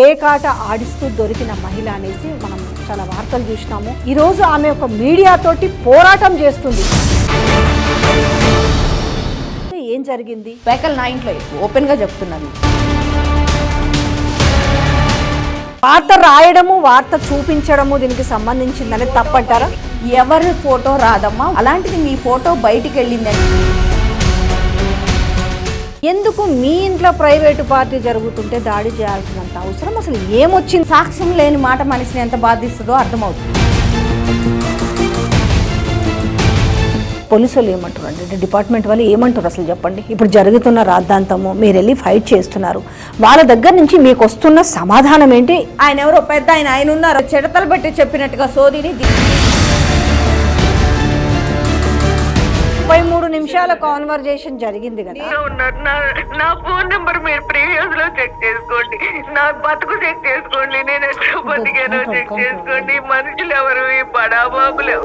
పేకాట ఆడిస్తూ దొరికిన మహిళ అనేసి మనం చాలా వార్తలు చూసినాము. ఈరోజు ఆమె ఒక మీడియా తోటి పోరాటం చేస్తుంది. ఏం జరిగింది? వెహికల్ నా ఇంట్లో ఓపెన్గా చెప్తున్నాను వార్త రాయడము వార్త చూపించడము దీనికి సంబంధించిందని తప్పంటారా? ఎవరి ఫోటో రాదమ్మా? అలాంటిది మీ ఫోటో బయటికి వెళ్ళిందని ఎందుకు మీ ఇంట్లో ప్రైవేటు పార్టీ జరుగుతుంటే దాడి చేయాల్సినంత అవసరం? అసలు ఏమొచ్చింది? సాక్ష్యం లేని మాట మనిషిని ఎంత బాధిస్తుందో అర్థమవుతుంది. పోలీసులు ఏమంటారు అంటే డిపార్ట్మెంట్ వాళ్ళు ఏమంటారు అసలు చెప్పండి? ఇప్పుడు జరుగుతున్న రాద్ధాంతము మీరు వెళ్ళి ఫైట్ చేస్తున్నారు. వాళ్ళ దగ్గర నుంచి మీకు వస్తున్న సమాధానం ఏంటి? ఆయన ఎవరో పెద్ద ఆయన ఆయన ఉన్నారు. చెడతలు పెట్టి చెప్పినట్టుగా సోదిని నిమిషాల కాన్వర్జేషన్ జరిగింది కదా. నా నా ఫోన్ నెంబర్ మీరు ప్రీవియస్లో చెక్ చేసుకోండి. నా బతుకు చెక్ చేసుకోండి. నేను ఎక్కడ బతికానో చెక్ చేసుకోండి. మనుషులు ఎవరు? ఎవరు?